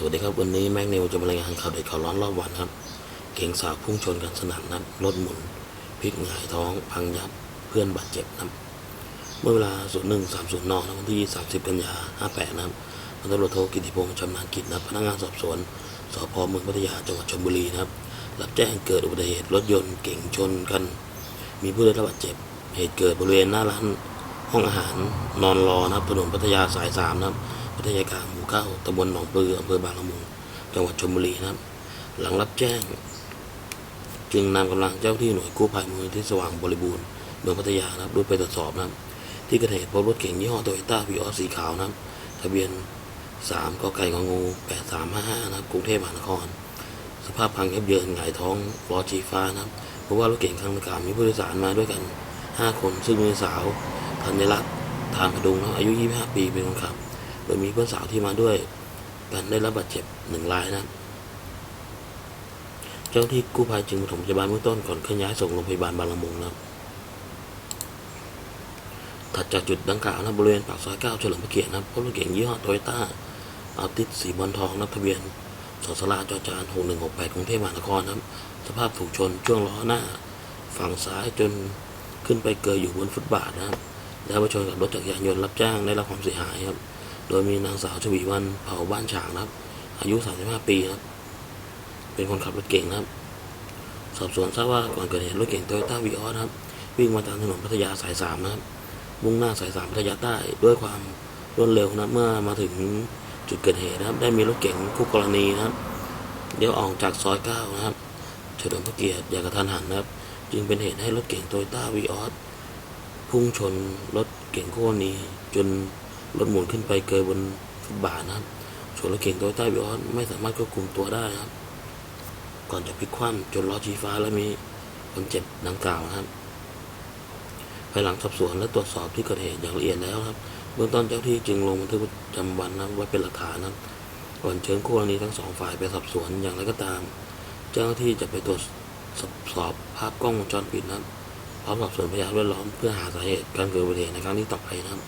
สวัสดีครับ วันนี้แม็กนิวจะมารายงานข่าวเด็ดข่าวร้อนรอบวันครับ เก๋งสาวพุ่งชนกันสนั่นนัดรถหมุนพลิกหงายท้องพังยับเพื่อนบาดเจ็บนะครับเมื่อเวลา0130นนะวันที่30กันยา58นะครับพันตำรวจโทกิติพงษ์ชำนาญกิจนะพนักงานสอบสวนสพเมืองพัทยาจังหวัดชลบุรีนะครับ รับแจ้งเกิดอุบัติเหตุรถยนต์เก๋งชนกัน มีผู้ได้รับบาดเจ็บ เหตุเกิดบริเวณหน้าร้านห้องอาหารนอนรอนะครับถนนพัทยาสายสามนะครับ พัทยากลางหมู่เก้าตำบลหนองปลืออำเภอบางละมุงจังหวัดชลบุรีนะครับ หลังรับแจ้ง จึงนำกำลังเจ้าที่หน่วยกู้ภัยมูลที่สว่างบริบูรณ์เมืองพัทยานะครับรุดไปตรวจสอบนะครับ ที่เกิดเหตุพบรถเก๋งยี่ห้อโตโยต้าวีออสสีขาวนะครับ ทะเบียน3กไก่งองู8355นะครับกรุงเทพมหานคร สภาพพังยับเยินหงายท้องล้อชี้ฟ้านะครับเพราะว่ารถเก๋งคันดังกล่าวมีผู้โดยสารมาด้วยกัน 5 คนซึ่งมีสาวธัญรัตน์ทานพดุงนะอายุ 25 ปีเป็นคนขับ โดยมีเพื่อนสาวที่มาด้วยกันได้รับบาดเจ็บหนึ่งรายนะเจ้าที่กู้ภัยจึงปฐมพยาบาลเบื้องต้นก่อนเคลื่อนย้ายส่งโรงพยาบาลบางละมุงนะถัดจากจุดดังกล่าวนะบริเวณปากซอย9เฉลิมพระเกียรตินะพบรถเก๋งยี่ห้อโตโยต้าอัลติสสีบอลทองนับทะเบียนสสลาจอจาน6168กแปดกรุงเทพมหานครนะครับ สภาพถูกชนช่วงล้อหน้า ฝั่งซ้ายจนขึ้นไปเกยอยู่บนฟุตบาทนะครับ แล้วไปชนกับรถจักรยานยนต์รับจ้างได้รับความเสียหายครับ โดยมีนางสาวชวีวันเผาบ้านฉางนะครับ อายุ 35 ปีครับ เป็นคนขับรถเก่งนะครับ สอบสวนทราบว่าก่อนเกิดเหตุรถเก่งโตโยต้าวีออสครับ วิ่งมาตามถนนพัทยาสายสามนะครับ มุ่งหน้าสายสามพัทยาใต้ด้วยความรวดเร็วนะเมื่อมาถึงจุดเกิดเหตุนะครับ ได้มีรถเก๋งคู่กรณีนะครับเดี๋ยวออกจากซอยเก้านะครับเฉลิมพระเกียรติอย่างกระทันหันนะครับ จึงเป็นเหตุให้รถเก๋งโตโยต้าวีออสพุ่งชนรถเก๋งคู่กรณีจน รถหมุนขึ้นไปเกยบนฟุตบาทนะครับส่วนรถเก๋งโตโยต้าวีออสไม่สามารถควบคุมตัวได้ครับ ก่อนจะพลิกคว่ำจนล้อชี้ฟ้าและมีคนเจ็บดังกล่าวนะครับภายหลังสอบสวนและตรวจสอบที่เกิดเหตุอย่างละเอียดแล้วครับ เบื้องต้นเจ้าที่จึงลงบันทึกประจำวันนะไว้เป็นหลักฐานนะครับก่อนเชิญคู่กรณีทั้งสองฝ่ายไปสอบสวนอย่างไรก็ตาม เจ้าหน้าที่จะไปตรวจสอบภาพกล้องวงจรปิดนะครับพร้อมสอบสวนพยานแวดล้อมเพื่อหาสาเหตุการเกิดอุบัติเหตุในครั้งนี้ต่อไปนะครับ